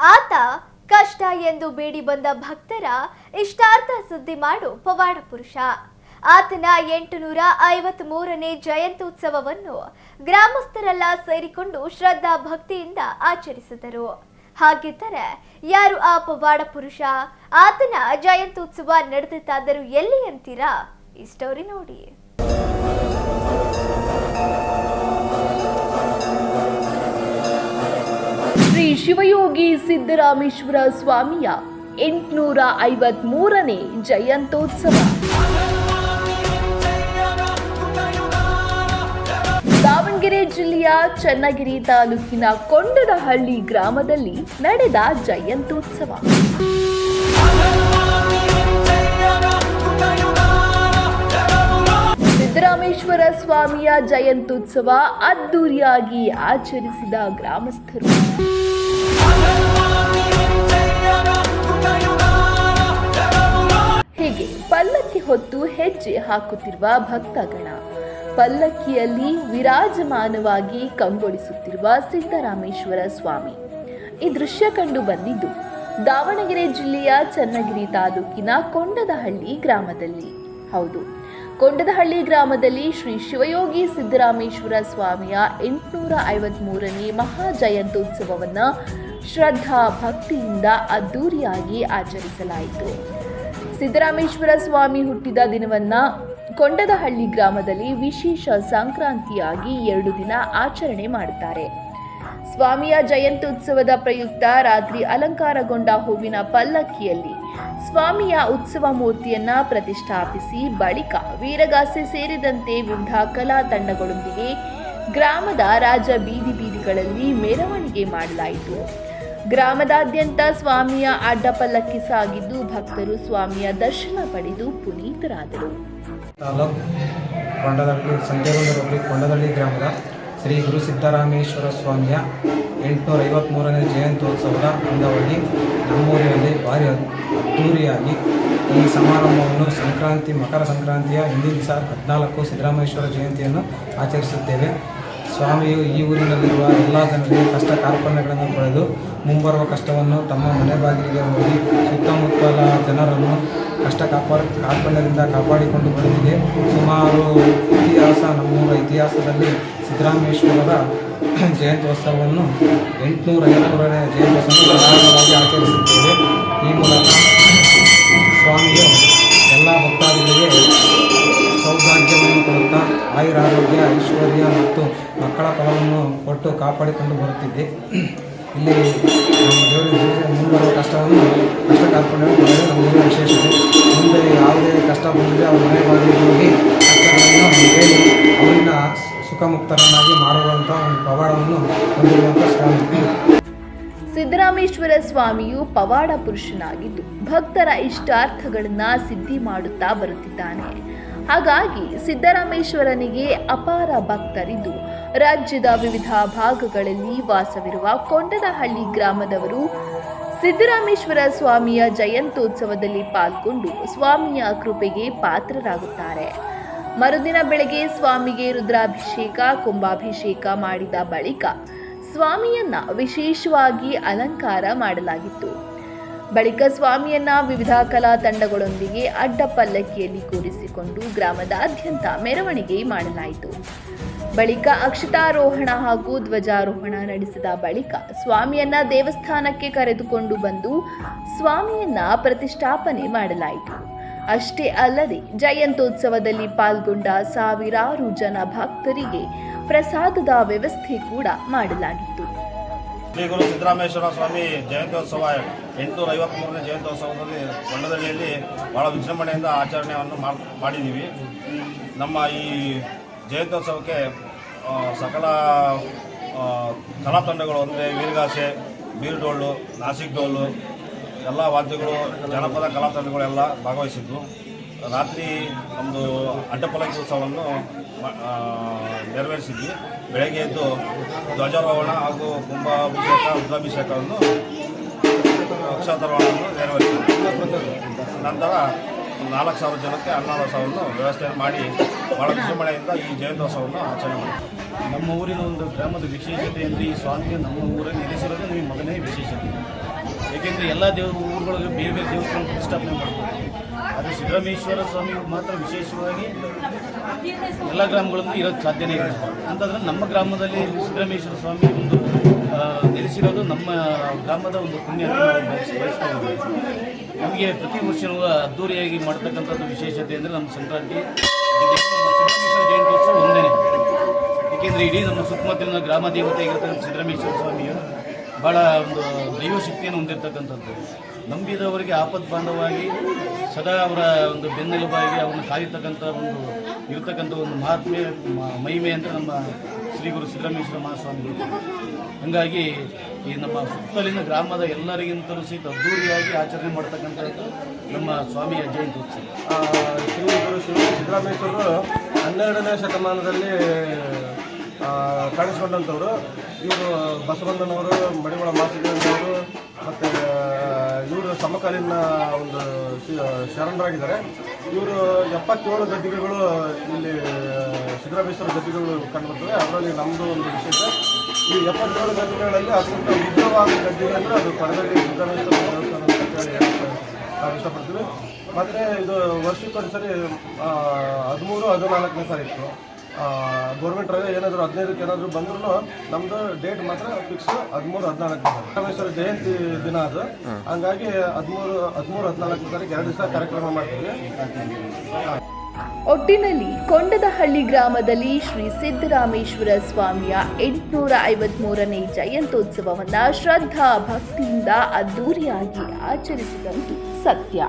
ಆತ ಕಷ್ಟ ಎಂದು ಬೇಡಿ ಬಂದ ಭಕ್ತರ ಇಷ್ಟಾರ್ಥ ಸುದ್ದಿ ಮಾಡು ಪವಾಡ ಪುರುಷ. ಆತನ ಎಂಟುನೂರ ಐವತ್ತ್ ಮೂರನೇ ಜಯಂತ್ಯುತ್ಸವವನ್ನು ಗ್ರಾಮಸ್ಥರೆಲ್ಲ ಸೇರಿಕೊಂಡು ಶ್ರದ್ಧಾ ಭಕ್ತಿಯಿಂದ ಆಚರಿಸಿದರು. ಹಾಗಿದ್ದರೆ ಯಾರು ಆ ಪವಾಡ ಪುರುಷ? ಆತನ ಜಯಂತ್ಯುತ್ಸವ ನಡೆದಿತ್ತಾದರೂ ಎಲ್ಲಿ ಅಂತೀರಾ? ಈ ಸ್ಟೋರಿ ನೋಡಿ. ಶಿವಯೋಗಿ ಸಿದ್ದರಾಮೇಶ್ವರ ಸ್ವಾಮಿಯ ಎಂಟುನೂರ ಐವತ್ ಮೂರನೇ ಜಯಂತ್ಯೋತ್ಸವ. ದಾವಣಗೆರೆ ಜಿಲ್ಲೆಯ ಚನ್ನಗಿರಿ ತಾಲೂಕಿನ ಕೊಂಡದಹಳ್ಳಿ ಗ್ರಾಮದಲ್ಲಿ ನಡೆದ ಜಯಂತ್ಯೋತ್ಸವ. ಸಿದ್ದರಾಮೇಶ್ವರ ಸ್ವಾಮಿಯ ಜಯಂತ್ಯುತ್ಸವ ಅದ್ದೂರಿಯಾಗಿ ಆಚರಿಸಿದ ಗ್ರಾಮಸ್ಥರು. ಹೊತ್ತು ಹೆಜ್ಜೆ ಹಾಕುತ್ತಿರುವ ಭಕ್ತಗಣ. ಪಲ್ಲಕ್ಕಿಯಲ್ಲಿ ವಿರಾಜಮಾನವಾಗಿ ಕಂಗೊಳಿಸುತ್ತಿರುವ ಸಿದ್ದರಾಮೇಶ್ವರ ಸ್ವಾಮಿ. ಈ ದೃಶ್ಯ ಕಂಡು ಬಂದಿದ್ದು, ದಾವಣಗೆರೆ ಜಿಲ್ಲೆಯ ಚನ್ನಗಿರಿ ತಾಲೂಕಿನ ಕೊಂಡದಹಳ್ಳಿ ಗ್ರಾಮದಲ್ಲಿ. ಹೌದು, ಕೊಂಡದಹಳ್ಳಿ ಗ್ರಾಮದಲ್ಲಿ ಶ್ರೀ ಶಿವಯೋಗಿ ಸಿದ್ದರಾಮೇಶ್ವರ ಸ್ವಾಮಿಯ ಎಂಟುನೂರ ಐವತ್ಮೂರನೇ ಮಹಾ ಜಯಂತ್ಯೋತ್ಸವವನ್ನು ಶ್ರದ್ಧಾ ಭಕ್ತಿಯಿಂದ ಅದ್ದೂರಿಯಾಗಿ ಆಚರಿಸಲಾಯಿತು. ಸಿದ್ದರಾಮೇಶ್ವರ ಸ್ವಾಮಿ ಹುಟ್ಟಿದ ದಿನವನ್ನ ಕೊಂಡದಹಳ್ಳಿ ಗ್ರಾಮದಲ್ಲಿ ವಿಶೇಷ ಸಂಕ್ರಾಂತಿಯಾಗಿ ಎರಡು ದಿನ ಆಚರಣೆ ಮಾಡುತ್ತಾರೆ. ಸ್ವಾಮಿಯ ಜಯಂತ್ಯುತ್ಸವದ ಪ್ರಯುಕ್ತ ರಾತ್ರಿ ಅಲಂಕಾರಗೊಂಡ ಹೂವಿನ ಪಲ್ಲಕ್ಕಿಯಲ್ಲಿ ಸ್ವಾಮಿಯ ಉತ್ಸವ ಮೂರ್ತಿಯನ್ನ ಪ್ರತಿಷ್ಠಾಪಿಸಿ ಬಳಿಕ ವೀರಗಾಸೆ ಸೇರಿದಂತೆ ವಿವಿಧ ಕಲಾ ತಂಡಗಳೊಂದಿಗೆ ಗ್ರಾಮದ ರಾಜ ಬೀದಿ ಬೀದಿಗಳಲ್ಲಿ ಮೆರವಣಿಗೆ ಮಾಡಲಾಯಿತು. ಗ್ರಾಮದಾದ್ಯಂತ ಸ್ವಾಮಿಯ ಅಡ್ಡ ಪಲ್ಲಕ್ಕಿ ಸಾಗಿದ್ದು ಭಕ್ತರು ಸ್ವಾಮಿಯ ದರ್ಶನ ಪಡೆದು ಪುನೀತರಾದರು. ತಾಲೂಕ್ ಕೊಂಡದಳ್ಳಿ ಸಂತೆಗೊಂಡ ಹೋಬಳಿ ಗ್ರಾಮದ ಶ್ರೀ ಗುರು ಸಿದ್ದರಾಮೇಶ್ವರ ಸ್ವಾಮಿಯ ಎಂಟುನೂರ ಐವತ್ತ್ಮೂರನೇ ಜಯಂತ್ಯೋತ್ಸವದ ಅಂಗವಾಗಿ ನಮ್ಮೂರಿನಲ್ಲಿ ಭಾರಿ ಅದ್ದೂರಿಯಾಗಿ ಈ ಸಮಾರಂಭವನ್ನು ಸಂಕ್ರಾಂತಿ, ಮಕರ ಸಂಕ್ರಾಂತಿಯ ಹಿಂದಿನ ದಿವಸ ಹದಿನಾಲ್ಕು ಸಿದ್ದರಾಮೇಶ್ವರ ಜಯಂತಿಯನ್ನು ಆಚರಿಸುತ್ತೇವೆ. ಸ್ವಾಮಿಯು ಈ ಊರಿನಲ್ಲಿರುವ ಎಲ್ಲ ಜನರಿಗೆ ಕಷ್ಟ ಕಾರ್ಪಣ್ಯಗಳನ್ನು ಪಡೆದು ಮುಂಬರುವ ಕಷ್ಟವನ್ನು ತಮ್ಮ ಮನೆ ಬಾಗಿಲಿಗೆ ಹೋಗಿ ಸುತ್ತಮುತ್ತಲ ಜನರನ್ನು ಕಷ್ಟ ಕಾಪಾಡ ಕಾರ್ಪಣ್ಯದಿಂದ ಕಾಪಾಡಿಕೊಂಡು ಬರುತ್ತಿದೆ. ಸುಮಾರು ಇತಿಹಾಸ, ನಮ್ಮೂರ ಇತಿಹಾಸದಲ್ಲಿ ಸಿದ್ದರಾಮೇಶ್ವರರ ಜಯಂತ್ಯೋತ್ಸವವನ್ನು ಎಂಟುನೂರ ಐವತ್ತೂರನೇ ಜಯಂತ್ಯೋತ್ಸವ ಪ್ರಧಾನವಾಗಿ ಮತ್ತು ಮಕ್ಕಳ ಫಲವನ್ನು ಕೊಟ್ಟು ಕಾಪಾಡಿಕೊಂಡು ಬರುತ್ತಿದ್ದೆ. ಇಲ್ಲಿ ಮುಂಬರುವ ಕಷ್ಟವನ್ನು ಕಷ್ಟ ಕಾಪಾಡಿಕೊಂಡು ಕೊಡೋದು ನಮ್ಮ ಊರಿನ ವಿಶೇಷತೆ. ಮುಂದೆ ಯಾವುದೇ ಕಷ್ಟ ಬಂದರೆ ಅವ್ರ ಮನೆ ಬಾಗಿಲಿಗೆ ಹೋಗಿ ಕಷ್ಟಗಳನ್ನು ಹೇಳಿ ಅವರಿಂದ ಸುಖಮುಕ್ತರನ್ನಾಗಿ ಮಾಡುವಂಥ ಒಂದು ಪವಾಡವನ್ನು ಹೊಂದಿರುವಂಥ ಸ್ವಾಮಿ ಸಿದ್ದರಾಮೇಶ್ವರ ಸ್ವಾಮಿಯು ಪವಾಡ ಪುರುಷನಾಗಿದ್ದು, ಭಕ್ತರ ಇಷ್ಟಾರ್ಥಗಳನ್ನು ಸಿದ್ಧಿ ಮಾಡುತ್ತಾ ಬರುತ್ತಿದ್ದಾನೆ. ಹಾಗಾಗಿ ಸಿದ್ದರಾಮೇಶ್ವರನಿಗೆ ಅಪಾರ ಭಕ್ತರಿದ್ದು. ರಾಜ್ಯದ ವಿವಿಧ ಭಾಗಗಳಲ್ಲಿ ವಾಸವಿರುವ ಕೊಂಡದಹಳ್ಳಿ ಗ್ರಾಮದವರು ಸಿದ್ದರಾಮೇಶ್ವರ ಸ್ವಾಮಿಯ ಜಯಂತ್ಯೋತ್ಸವದಲ್ಲಿ ಪಾಲ್ಗೊಂಡು ಸ್ವಾಮಿಯ ಕೃಪೆಗೆ ಪಾತ್ರರಾಗುತ್ತಾರೆ. ಮರುದಿನ ಬೆಳಗ್ಗೆ ಸ್ವಾಮಿಗೆ ರುದ್ರಾಭಿಷೇಕ, ಕುಂಭಾಭಿಷೇಕ ಮಾಡಿದ ಬಳಿಕ ಸ್ವಾಮಿಯನ್ನ ವಿಶೇಷವಾಗಿ ಅಲಂಕಾರ ಮಾಡಲಾಗಿತ್ತು. ಬಳಿಕ ಸ್ವಾಮಿಯನ್ನ ವಿವಿಧ ಕಲಾ ತಂಡಗಳೊಂದಿಗೆ ಅಡ್ಡ ಪಲ್ಲಕ್ಕಿಯಲ್ಲಿ ಕೂರಿಸಿಕೊಂಡು ಗ್ರಾಮದಾದ್ಯಂತ ಮೆರವಣಿಗೆ ಮಾಡಲಾಯಿತು. ಬಳಿಕ ಅಕ್ಷತಾರೋಹಣ ಹಾಗೂ ಧ್ವಜಾರೋಹಣ ನಡೆಸಿದ ಬಳಿಕ ಸ್ವಾಮಿಯನ್ನ ದೇವಸ್ಥಾನಕ್ಕೆ ಕರೆದುಕೊಂಡು ಬಂದು ಸ್ವಾಮಿಯನ್ನ ಪ್ರತಿಷ್ಠಾಪನೆ ಮಾಡಲಾಯಿತು. ಅಷ್ಟೇ ಅಲ್ಲದೆ ಜಯಂತ್ಯೋತ್ಸವದಲ್ಲಿ ಪಾಲ್ಗೊಂಡ ಸಾವಿರಾರು ಜನ ಭಕ್ತರಿಗೆ ಪ್ರಸಾದದ ವ್ಯವಸ್ಥೆ ಕೂಡ ಮಾಡಲಾಗಿತ್ತು. ಶ್ರೀ ಗುರು ಸಿದ್ದರಾಮೇಶ್ವರ ಸ್ವಾಮಿ ಜಯಂತ್ಯೋತ್ಸವ ಎಂಟುನೂರ ಐವತ್ತ್ಮೂರನೇ ಜಯಂತ್ಯೋತ್ಸವದಲ್ಲಿ ಕೊಂಡದಳ್ಳಿಯಲ್ಲಿ ಭಾಳ ವಿಜೃಂಭಣೆಯಿಂದ ಆಚರಣೆಯನ್ನು ಮಾಡ್- ಮಾಡಿದ್ದೀವಿ. ನಮ್ಮ ಈ ಜಯಂತ್ಯೋತ್ಸವಕ್ಕೆ ಸಕಲ ಕಲಾತಂಡಗಳು ಕಲಾ ತಂಡಗಳು ಅಂದರೆ ವೀರಗಾಸೆ ಬೀರ್ಡೋಳು ನಾಸಿಕ್ ಡೋಲು ಎಲ್ಲ ವಾದ್ಯಗಳು, ಜನಪದ ಕಲಾತಂಡಗಳೆಲ್ಲ ಭಾಗವಹಿಸಿದ್ವು ರಾತ್ರಿ ಒಂದು ಅಡ್ಡಪಲ್ಲಕ್ಕಿ ಉತ್ಸವವನ್ನು ನೆರವೇರಿಸಿದ್ವಿ. ಬೆಳಗ್ಗೆ ಎದ್ದು ಧ್ವಜಾರೋಹಣ ಹಾಗೂ ಕುಂಭಾಭಿಷೇಕ, ರುದ್ರಾಭಿಷೇಕವನ್ನು, ಅಕ್ಷತಾರೋಹಣವನ್ನು ನೆರವೇರಿಸಿದ್ವಿ. ನಂತರ ನಾಲ್ಕು ಸಾವಿರ ಜನಕ್ಕೆ ಹನ್ನೆರಡು ಸಾವಿರವನ್ನು ವ್ಯವಸ್ಥೆಯನ್ನು ಮಾಡಿ ಭಾಳ ವಿಜೃಂಭಣೆಯಿಂದ ಈ ಜಯಂತೋತ್ಸವವನ್ನು ಆಚರಣೆ ಮಾಡಿದ್ವಿ. ನಮ್ಮ ಊರಿನ ಒಂದು ಗ್ರಾಮದ ವಿಶೇಷತೆ ಅಂದರೆ ಈ ಸ್ವಾಮಿಗೆ ನಮ್ಮ ಊರಲ್ಲಿ ನೆಲೆಸಿರೋದು ನಮಗೆ ಮೊದಲನೇ ವಿಶೇಷತೆ. ಏಕೆಂದರೆ ಎಲ್ಲ ದೇವ, ಊರುಗಳಿಗೆ ಬೇರೆ ಬೇರೆ ದೇವಸ್ಥಾನ ಪ್ರತಿಷ್ಠಾಪನೆ ಮಾಡ್ತಾರೆ. ಆದರೆ ಸಿದ್ದರಾಮೇಶ್ವರ ಸ್ವಾಮಿ ಮಾತ್ರ ವಿಶೇಷವಾಗಿ ಎಲ್ಲ ಗ್ರಾಮಗಳಲ್ಲೂ ಇರೋಕ್ಕೆ ಸಾಧ್ಯನೇ ಇಲ್ಲ. ಅಂತಂದ್ರೆ ನಮ್ಮ ಗ್ರಾಮದಲ್ಲಿ ಸಿದ್ದರಾಮೇಶ್ವರ ಸ್ವಾಮಿ ಒಂದು ನೆಲೆಸಿರೋದು ನಮ್ಮ ಗ್ರಾಮದ ಒಂದು ಪುಣ್ಯ. ನಮಗೆ ಪ್ರತಿ ವರ್ಷವೂ ಅದ್ದೂರಿಯಾಗಿ ಮಾಡ್ತಕ್ಕಂಥದ್ದು ವಿಶೇಷತೆ ಅಂದರೆ ನಮ್ಮ ಸಂಕ್ರಾಂತಿ ಸಿದ್ದರಾಮೇಶ್ವರ ಜಯಂತ್ಯೋತ್ಸವ ಒಂದೇ ಏಕೆಂದರೆ ಇಡೀ ನಮ್ಮ ಸುತ್ತಮುತ್ತಲಿನ ಗ್ರಾಮ ದೇವತೆ ಆಗಿರ್ತಕ್ಕಂಥ ಸಿದ್ದರಾಮೇಶ್ವರ ಸ್ವಾಮಿಯು ಭಾಳ ಒಂದು ದೈವ ಶಕ್ತಿಯನ್ನು ಹೊಂದಿರತಕ್ಕಂಥದ್ದು. ನಂಬಿದವರಿಗೆ ಆಪತ್ ಬಾಂಧವಾಗಿ ಸದಾ ಅವರ ಒಂದು ಬೆನ್ನೆಲುಬಾಗಿ ಅವನ್ನು ಕಾಯತಕ್ಕಂಥ ಒಂದು, ಇರತಕ್ಕಂಥ ಒಂದು ಮಹಾತ್ಮೆ ಮಹಿಮೆ ಅಂತ ನಮ್ಮ ಶ್ರೀ ಗುರು ಸಿದ್ದರಾಮೇಶ್ವರ ಮಹಾಸ್ವಾಮಿ ಹಾಗಾಗಿ ಈ ನಮ್ಮ ಸುತ್ತಲಿನ ಗ್ರಾಮದ ಎಲ್ಲರಿಗಿಂತಲೂ ಸಹಿತ ಅದ್ದೂರಿಯಾಗಿ ಆಚರಣೆ ಮಾಡ್ತಕ್ಕಂಥದ್ದು ನಮ್ಮ ಸ್ವಾಮಿಯ ಜಯಂತಿ ಉತ್ಸವ. ಶ್ರೀ ಗುರು ಸಿದ್ದರಾಮೇಶ್ವರರು ಹನ್ನೆರಡನೇ ಶತಮಾನದಲ್ಲಿ ಕಾಣಿಸ್ಕೊಂಡಂಥವ್ರು, ಇವರು ಬಸವಣ್ಣನವರು ಮಡಿವಾಳ ಮಾತಿಗೆಯವರು ಮತ್ತು ಇವರು ಸಮಕಾಲೀನ ಒಂದು ಶರಣರಾಗಿದ್ದಾರೆ. ಇವರು ಎಪ್ಪತ್ತೇಳು ಗದ್ದಿಗೆಗಳು ಇಲ್ಲಿ ಸಿದ್ದರಾಮೇಶ್ವರ ಗದ್ದಿಗೆಗಳು ಕಂಡುಬರ್ತವೆ. ಅದರಲ್ಲಿ ನಮ್ಮದು ಒಂದು ವಿಶೇಷ, ಈ ಎಪ್ಪತ್ತೇಳು ಗದ್ದಿಗೆಗಳಲ್ಲಿ ಅತ್ಯಂತ ಉಗ್ರವಾದ ಗದ್ದಿಗೆ ಅಂದರೆ ಅದು ಕಡದಲ್ಲಿ ಸಿದ್ದರಾಮೇಶ್ವರ ದೇವಸ್ಥಾನ ಅಂತ ಹೇಳಿ. ನಾವು ಇಷ್ಟಪಡ್ತೀವಿ. ಮತ್ತು ಇದು ವರ್ಷಕ್ಕೊಂದ್ಸರಿ ಹದಿಮೂರು, ಹದಿನಾಲ್ಕನೇ ತಾರೀಕು. ಗೌರ್ಮೆಂಟ್ ರಜೆ ಏನಾದರೂ ಹದಿನೈದಕ್ಕೆ ಏನಾದರೂ ಬಂದ್ರೂ ನಮ್ಮದು ಡೇಟ್ ಮಾತ್ರ ಫಿಕ್ಸ್ ಹದಿಮೂರು ಹದಿನಾಲ್ಕು ರಾಮೇಶ್ವರ ಜಯಂತಿ ದಿನ ಅದು. ಹಂಗಾಗಿ ಹದಿಮೂರು ಹದಿಮೂರು ಹದಿನಾಲ್ಕು ತಾರೀಕು ಎರಡು ದಿವಸ ಕಾರ್ಯಕ್ರಮ ಮಾಡ್ತೀವಿ. ಒಟ್ಟಿನಲ್ಲಿ ಕೊಂಡದಹಳ್ಳಿ ಗ್ರಾಮದಲ್ಲಿ ಶ್ರೀ ಸಿದ್ದರಾಮೇಶ್ವರ ಸ್ವಾಮಿಯ ಎಂಟುನೂರ ಐವತ್ಮೂರನೇ ಜಯಂತ್ಯೋತ್ಸವವನ್ನು ಶ್ರದ್ಧಾ ಭಕ್ತಿಯಿಂದ ಅದ್ದೂರಿಯಾಗಿ ಆಚರಿಸಿದಂತೂ ಸತ್ಯ.